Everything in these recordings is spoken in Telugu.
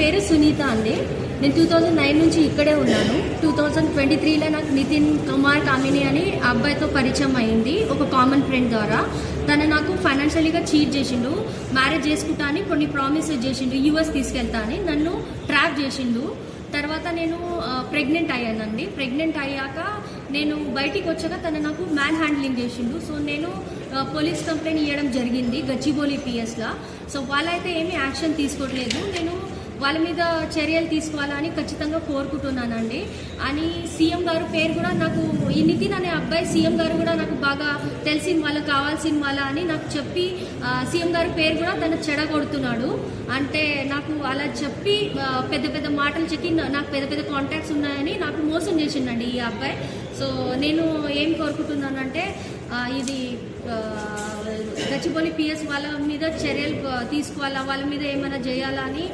పేరు సునీత అండి. నేను టూ థౌజండ్ నైన్ నుంచి ఇక్కడే ఉన్నాను. టూ థౌజండ్ ట్వంటీ త్రీలో నాకు నితిన్ కుమార్ కామిని అని ఆ అబ్బాయితో పరిచయం అయింది ఒక కామన్ ఫ్రెండ్ ద్వారా. తను నాకు ఫైనాన్షియలీగా చీట్ చేసిండు మ్యారేజ్ చేసుకుంటా అని కొన్ని ప్రామిసెస్ చేసిండు యూఎస్ తీసుకెళ్తా అని. నన్ను ట్రాప్ చేసిండు. తర్వాత నేను ప్రెగ్నెంట్ అయ్యానండి. ప్రెగ్నెంట్ అయ్యాక నేను బయటికి వచ్చాక తను నాకు మ్యాన్ హ్యాండ్లింగ్ చేసిండు. సో నేను పోలీస్ కంప్లైంట్ ఇవ్వడం జరిగింది గచ్చిబౌలి పిఎస్లా సో వాళ్ళైతే ఏమీ యాక్షన్ తీసుకోవట్లేదు. నేను వాళ్ళ మీద చర్యలు తీసుకోవాలని ఖచ్చితంగా కోరుకుంటున్నానండి. అని సీఎం గారు పేరు కూడా నాకు ఈ నితిన్ అనే అబ్బాయి సీఎం గారు కూడా నాకు బాగా తెలిసిన వాళ్ళకి కావాల్సిన వాళ్ళ అని నాకు చెప్పి సీఎం గారి పేరు కూడా తను చెడగొడుతున్నాడు. అంటే నాకు అలా చెప్పి పెద్ద పెద్ద మాటలు చెప్పి నాకు పెద్ద పెద్ద కాంటాక్ట్స్ ఉన్నాయని నాకు మోసం చేసిండండి ఈ అబ్బాయి. సో నేను ఏం కోరుకుంటున్నానంటే ఇది గచ్చిబౌలి పిఎస్ వాళ్ళ మీద చర్యలు తీసుకోవాలా? వాళ్ళ మీద ఏమైనా చేయాలా అని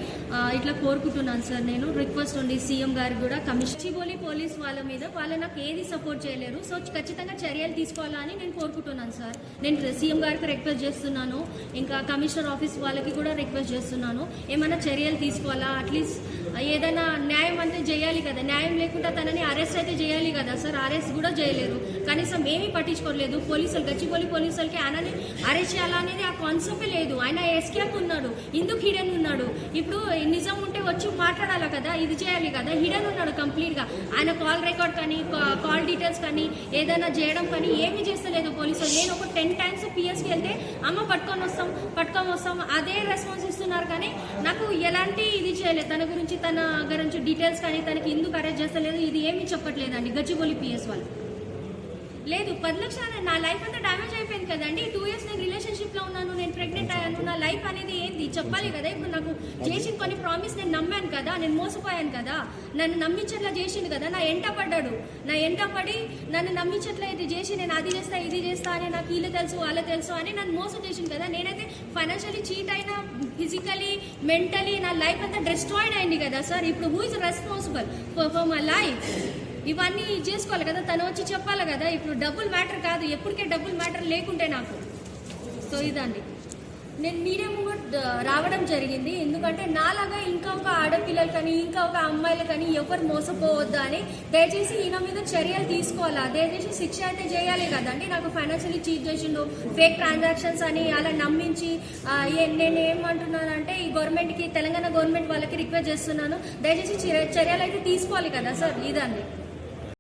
ఇట్లా కోరుకుంటున్నాను సార్ నేను. రిక్వెస్ట్ ఉంది సీఎం గారికి కూడా కమిషన్ గచ్చిబౌలి పోలీస్ వాళ్ళ మీద వాళ్ళు నాకు ఏది సపోర్ట్ చేయలేరు. సో ఖచ్చితంగా చర్యలు తీసుకోవాలని నేను కోరుకుంటున్నాను సార్. నేను సీఎం గారికి రిక్వెస్ట్ చేస్తున్నాను. ఇంకా కమిషనర్ ఆఫీస్ వాళ్ళకి కూడా రిక్వెస్ట్ చేస్తున్నాను. ఏమైనా చర్యలు తీసుకోవాలా? అట్లీస్ట్ ఏదైనా న్యాయం అంటే చేయాలి కదా. న్యాయం లేకుండా తనని అరెస్ట్ అయితే చేయాలి కదా సార్. అరెస్ట్ కూడా చేయలేరు. కనీసం ఏమీ పట్టించుకోలేదు. పోలీసులు గచ్చిపోలి పోలీసులకి ఆయనని అరెస్ట్ చేయాలనేది ఆ కాన్సెప్టే లేదు. ఆయన ఎస్కేప్ ఉన్నాడు. ఎందుకు హిడెన్ ఉన్నాడు. ఇప్పుడు నిజం ఉంటే వచ్చి మాట్లాడాలి కదా? ఇది చేయాలి కదా? హిడెన్ ఉన్నాడు కంప్లీట్గా ఆయన కాల్ రికార్డ్ కానీ కాల్ డీటెయిల్స్ కానీ ఏదైనా చేయడం కానీ ఏమీ చేస్తలేదు పోలీసులు. నేను ఒక టెన్ టైమ్స్ పిఎస్కి వెళ్తే అమ్మ పట్టుకొని వస్తాం పట్టుకొని వస్తాం. అదే రెస్పాన్స్ ఇస్తున్నారు కానీ నాకు ఎలాంటి ఇది చేయలేదు. తన గురించి తన గురించి డీటెయిల్స్ కానీ తనకి ఎందుకు అరెస్ట్ చేస్తలేదు ఇది ఏమీ చెప్పట్లేదండి. గచ్చిబౌలి పిఎస్ వాళ్ళు. లేదు పది లక్షలు నా లైఫ్ అంతా డ్యామేజ్ అయిపోయింది కదండి. టూ ఇయర్స్ నేను రిలేషన్షిప్లో ఉన్నాను నేను ప్రెగ్నెంట్ అయ్యాను నా లైఫ్ అనేది ఏంది? చెప్పాలి కదా ఇప్పుడు నాకు చేసిన కొన్ని ప్రామిస్ నేను నమ్మాను కదా నేను మోసపోయాను కదా నన్ను నమ్మించట్లా చేసిండు కదా నా ఎంట పడ్డాడు. నా ఎంట పడి నన్ను నమ్మించట్లా ఇది చేసి నేను అది చేస్తా ఇది చేస్తా అని నాకు వీళ్ళు తెలుసు వాళ్ళ తెలుసు అని నన్ను మోసం చేసిండు కదా నేనైతే ఫైనాన్షియలీ చీట్ అయినా ఫిజికలీ మెంటలీ నా లైఫ్ అంతా డిస్ట్రాయిడ్ అయింది కదా సార్ ఇప్పుడు who is responsible for my life ఇవన్నీ చేసుకోవాలి కదా తను వచ్చి చెప్పాలి కదా ఇప్పుడు డబ్బులు మ్యాటర్ కాదు ఎప్పటికే డబ్బులు మ్యాటర్ లేకుంటే నాకు. సో ఇదండి. నేను మీడియా ముందు రావడం జరిగింది ఎందుకంటే నాలాగా ఇంకా ఒక ఆడపిల్లలు కానీ ఇంకా ఒక అమ్మాయిలు కానీ ఎవరు మోసపోవద్దు అని దయచేసి ఈయన మీద చర్యలు తీసుకోవాలా. దయచేసి శిక్ష అయితే చేయాలి కదండి నాకు ఫైనాన్షియల్ చీట్ చేసిండు ఫేక్ ట్రాన్సాక్షన్స్ అని అలా నమ్మించి నేను ఏమంటున్నానంటే ఈ గవర్నమెంట్కి తెలంగాణ గవర్నమెంట్ వాళ్ళకి రిక్వెస్ట్ చేస్తున్నాను. దయచేసి చర్యలు అయితే తీసుకోవాలి కదా సార్ ఇదండి.